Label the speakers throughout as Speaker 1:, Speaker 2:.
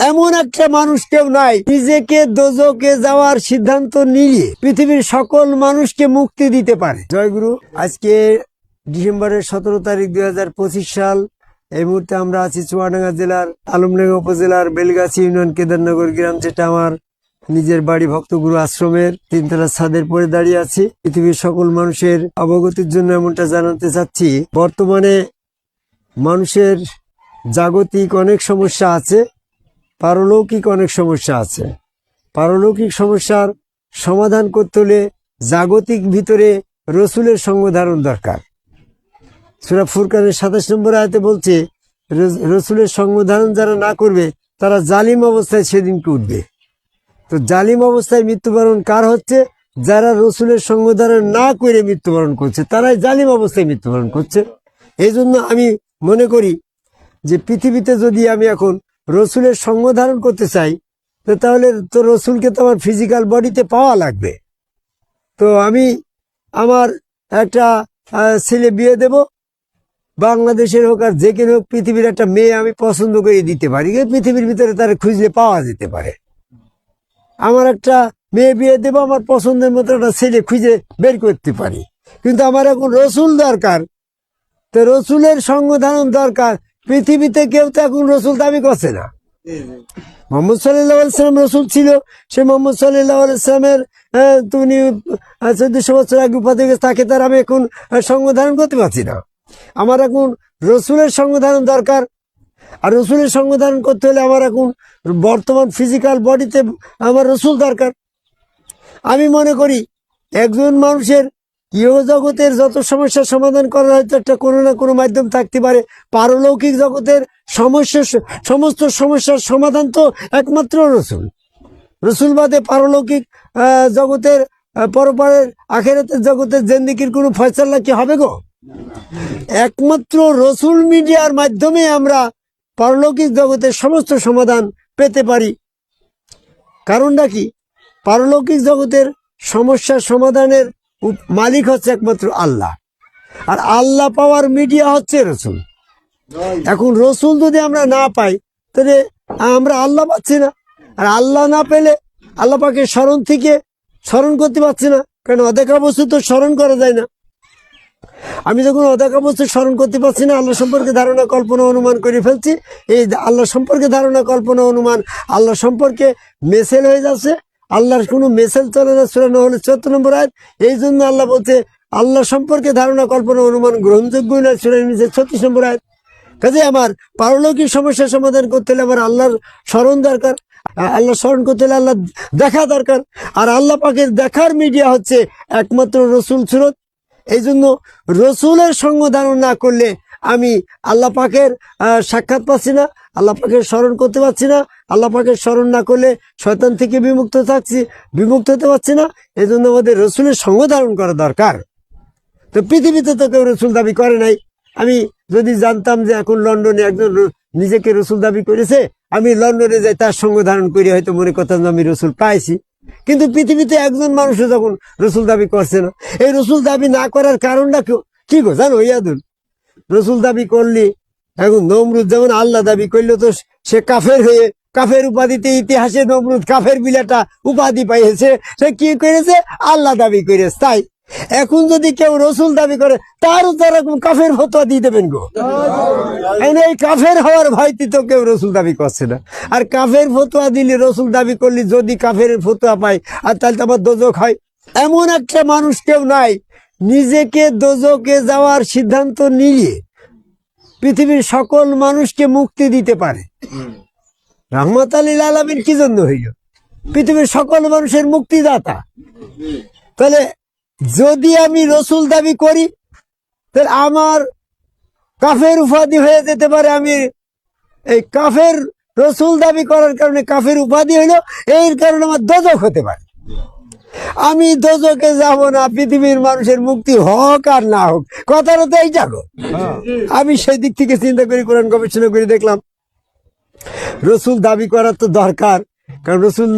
Speaker 1: এমন একটা মানুষ কেউ নাই, নিজেকে দোজকে যাওয়ার সিদ্ধান্ত নিয়ে পৃথিবীর সকল মানুষকে মুক্তি দিতে পারে। জয়গুরু, আজকে ডিসেম্বরের সতেরো তারিখ দুই হাজার পঁচিশ সাল, এই মুহূর্তে আমরা আছি চুয়াডাঙ্গা জেলার আলমডাঙ্গা উপজেলার বেলগাছি ইউনিয়ন কেদারনগর গ্রাম, যেটা আমার নিজের বাড়ি ভক্তগুরু আশ্রমের তিনতলা ছাদের পরে দাঁড়িয়ে আছি। পৃথিবীর সকল মানুষের অবগতির জন্য এমনটা জানাতে চাচ্ছি, বর্তমানে মানুষের জাগতিক অনেক সমস্যা আছে। পারলৌকিক অনেক সমস্যা আছে। পারলৌকিক সমস্যার সমাধান করতে হলে জাগতিক ভিতরে রসুলের সঙ্গ ধারণ দরকার। সুরা ফুরকানের সাতাশ নম্বর আয়তে বলছে রসুলের সঙ্গ ধারণ যারা না করবে, তারা জালিম অবস্থায় সেদিনকে উঠবে। তো জালিম অবস্থায় মৃত্যুবরণ কার হচ্ছে? যারা রসুলের সঙ্গ ধারণ না করে মৃত্যুবরণ করছে, তারাই জালিম অবস্থায় মৃত্যুবরণ করছে। এই জন্য আমি মনে করি যে পৃথিবীতে যদি আমি এখন রসুলের সঙ্গ ধারণ করতে চাই, তো তাহলে তো রসুলকে তো আমার ফিজিক্যাল বডিতে পাওয়া লাগবে। তো আমি আমার একটা ছেলে বিয়ে দেব, বাংলাদেশের হোক আর যে কেন হোক, পৃথিবীর একটা মেয়ে আমি পছন্দ করে দিতে পারি পৃথিবীর ভিতরে তার খুঁজলে পাওয়া যেতে পারে। আমার একটা মেয়ে বিয়ে দেবো, আমার পছন্দের মতো একটা ছেলে খুঁজে বের করতে পারি। কিন্তু আমার এখন রসুল দরকার, তো রসুলের সঙ্গ ধারণ দরকার পৃথিবীতে কেউ তো এখন রসুল দাবি করছে না। মোহাম্মদ সাল্লাহ রসুল ছিল, সে মোহাম্মদ সাল্লাহ তুমি চোদ্দশো বছর আগে উপাধি তাকে তার আমি এখন সঙ্গ ধারণ করতে পারছি না। আমার এখন রসুলের সঙ্গ ধারণ দরকার। আর রসুলের সঙ্গ ধারণ করতে হলে আমার এখন বর্তমান ফিজিক্যাল বডিতে আমার রসুল দরকার। আমি মনে করি, একজন মানুষের ইহ জগতের যত সমস্যার সমাধান করার হয়তো একটা কোনো না কোনো মাধ্যম থাকতে পারে। পারলৌকিক জগতের সমস্যা, সমস্ত সমস্যার সমাধান তো একমাত্র রসুল। রসুল বাদে পারলৌকিক জগতের পরপারের, আখেরাতের জগতের জেন্দিকির কোনো ফয়সাল্লা কি হবে গো? একমাত্র রসুল মিডিয়ার মাধ্যমে আমরা পারলৌকিক জগতের সমস্ত সমাধান পেতে পারি। কারণটা কি? পারলৌকিক জগতের সমস্যার সমাধানের মালিক হচ্ছে একমাত্র আল্লাহ। আর আল্লাহ পাওয়ার মিডিয়া হচ্ছে রসুল। এখন রসুল যদি আমরা না পাই, তাহলে আমরা আল্লাহ পাচ্ছি না। আর আল্লাহ না পেলে আল্লাহ পাকে স্মরণ থেকে স্মরণ করতে পারছি না। কারণ অদেখা বস্তু তো স্মরণ করা যায় না। আমি যখন অদেখা বস্তু স্মরণ করতে পারছি না, আল্লাহ সম্পর্কে ধারণা, কল্পনা, অনুমান করে ফেলছি। এই আল্লাহ সম্পর্কে ধারণা, কল্পনা, অনুমান আল্লাহ সম্পর্কে মেসেল হয়ে যাচ্ছে। আল্লাহর কোনো মেসেল চলে না হলে চোদ্দ নম্বর আয় এই জন্য আল্লাহ বলছে আল্লাহ সম্পর্কে ধারণা কল্পনা অনুমান গ্রহণযোগ্য না সুরানি নিচে ছত্রিশ নম্বর আয় কাজে আমার পারলৌকিক সমস্যার সমাধান করতে হলে আমার আল্লাহর স্মরণ দরকার আল্লাহ স্মরণ করতে হলে আল্লাহ দেখা দরকার। আর আল্লাহ পাকের দেখার মিডিয়া হচ্ছে একমাত্র রসুল সুরত। এই জন্য রসুলের সঙ্গ ধারণ না করলে আমি আল্লাহ আহ, সাক্ষাৎ পাচ্ছি না আল্লাহ পাকের স্মরণ করতে পারছি না। আল্লাহ পাকের স্মরণ না করলে শয়তান থেকে বিমুক্ত থাকছি, বিমুক্ত হতে পারছি না। এই জন্য আমাদের রসুলের সঙ্গ ধারণ করা দরকার। তো পৃথিবীতে তো কেউ রসুল দাবি করে নাই। আমি যদি জানতাম যে এখন লন্ডনে একজন নিজেকে রসুল দাবি করেছে, আমি লন্ডনে যাই তার সঙ্গ ধারণ করি, হয়তো মনে করতাম আমি রসুল পাইছি। কিন্তু পৃথিবীতে একজন মানুষও যখন রসুল দাবি করছে না, এই রসুল দাবি না করার কারণটা কি গো? জানো ইয়াদুল, রসুল দাবি করলি এখন নমরুদ যেমন আল্লাহ দাবি করল, তো সে কাফের হয়ে কাফের উপাধিতে ইতিহাসে নমরুদ কাফের বিলাটা উপাধি পাইছে সে কি করেছে? আল্লাহ দাবি করেছে। তাই এখন যদি কেউ রসুল দাবি করে, তারও তারা কাফের ফতোয়া দিয়ে দেবেন গো। এই কাফের হওয়ার ভয়তে তো কেউ রসুল দাবি করছে না। আর কাফের ফতোয়া দিলে রসুল দাবি করলে যদি কাফের ফতোয়া পায়, আর তাহলে তো আবার দোজক হয়। এমন একটা মানুষ কেউ নাই, নিজেকে দোজকে যাওয়ার সিদ্ধান্ত নিয়ে পৃথিবীর সকল মানুষকে মুক্তি দিতে পারে। রহমত আলী আলমিন কি জন্য হইল? পৃথিবীর সকল মানুষের মুক্তিদাতা। তাহলে যদি আমি রসুল দাবি করি তাহলে আমার কাফের উপাধি হয়ে যেতে পারে আমি। এই কাফের রসুল দাবি করার কারণে কাফের উপাধি হইল এর কারণে আমার দোজক হতে পারে। আমি দোজকে যাব না পৃথিবীর মানুষের মুক্তি হোক আর না হোক। কথাটা তো এইটা গো। আমি সেই দিক থেকে চিন্তা করি কোরআন গবেষণা করে দেখলাম রসুল দাবি করা তো দরকার। কারণ রসুল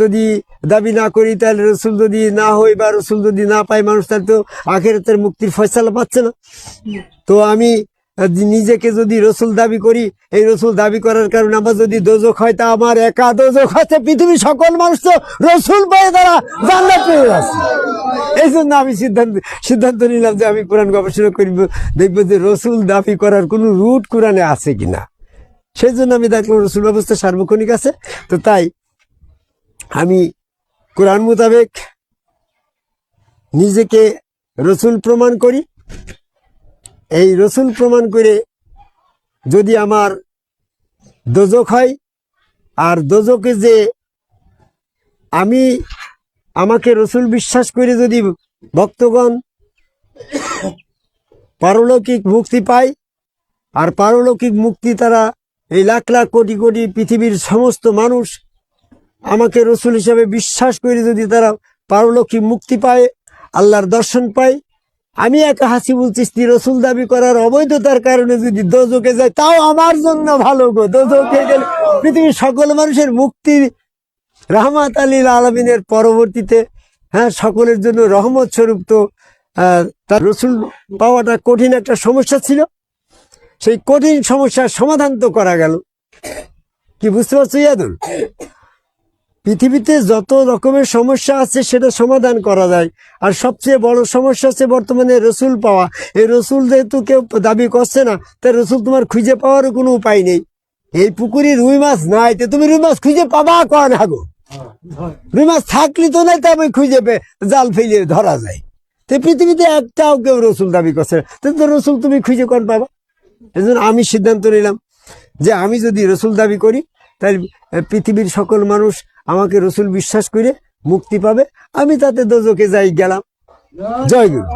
Speaker 1: যদি দাবি না করি তাহলে রসুল যদি না হয় বা রসুল যদি না পাই মানুষ তাহলে তো আখেরাতের মুক্তির ফয়সালা পাচ্ছে না। তো আমি নিজেকে যদি রসুল দাবি করি, এই রসুল দাবি করার কারণে আমার যদি দোজক হয়, তা আমার একা দোজক হচ্ছে পৃথিবীর সকল মানুষ তো রসুল পায়ে তারা জান্নাত পেয়ে আছে এই জন্য আমি সিদ্ধান্ত সিদ্ধান্ত নিলাম যে আমি কোরআন গবেষণা করিব, দেখব যে রসুল দাবি করার কোনো রুট কোরআনে আছে কিনা। সেই জন্য আমি দেখলাম রসুল ব্যবস্থা সার্বক্ষণিক আছে। তো তাই আমি কোরআন মোতাবেক নিজেকে রসুল প্রমাণ করি। এই রসুল প্রমাণ করে যদি আমার দোজক হয়, আর দোজকে যে আমি আমাকে রসুল বিশ্বাস করে যদি ভক্তগণ পারলৌকিক মুক্তি পায়, আর পারলৌকিক মুক্তি তারা এই লাখ লাখ কোটি কোটি পৃথিবীর সমস্ত মানুষ আমাকে রসুল হিসাবে বিশ্বাস করে যদি তারা পারলৌকিক মুক্তি পায়, আল্লাহর দর্শন পায় আমি একা হাসিবুল চিস্তি রসুল দাবি করার অবৈধতার কারণে যদি দোজকে যায়, তাও আমার জন্য ভালো গো। দোজকে গেলে পৃথিবীর সকল মানুষের মুক্তি রহমাত আলীল আলমিনের পরবর্তীতে হ্যাঁ সকলের জন্য রহমত স্বরূপ তো তার রসুল পাওয়াটা কঠিন একটা সমস্যা ছিল। সেই কঠিন সমস্যার সমাধান তো করা গেল। কি বুঝতে পারছ ইয়াদুল? পৃথিবীতে যত রকমের সমস্যা আছে সেটা সমাধান করা যায়। আর সবচেয়ে বড় সমস্যা হচ্ছে বর্তমানে রসুল পাওয়া। এই রসুল যেহেতু কেউ দাবি করছে না, তাই রসুল তোমার খুঁজে পাওয়ারও কোনো উপায় নেই। এই পুকুরে রুই মাছ নাই, তো তুমি রুই মাছ খুঁজে পাবা কন হাগো রুই মাছ থাকলে তো নাই তবে খুঁজে পে জাল ফেলে ধরা যায়। তো পৃথিবীতে একটাও কেউ রসুল দাবি করছে না। তো রসুল তুমি খুঁজে কোন পাবা? এই আমি সিদ্ধান্ত নিলাম যে আমি যদি রসুল দাবি করি, তাহলে পৃথিবীর সকল মানুষ আমাকে রসুল বিশ্বাস করে মুক্তি পাবে। আমি তাতে দোজকে যাই গেলাম। জয় গুরু।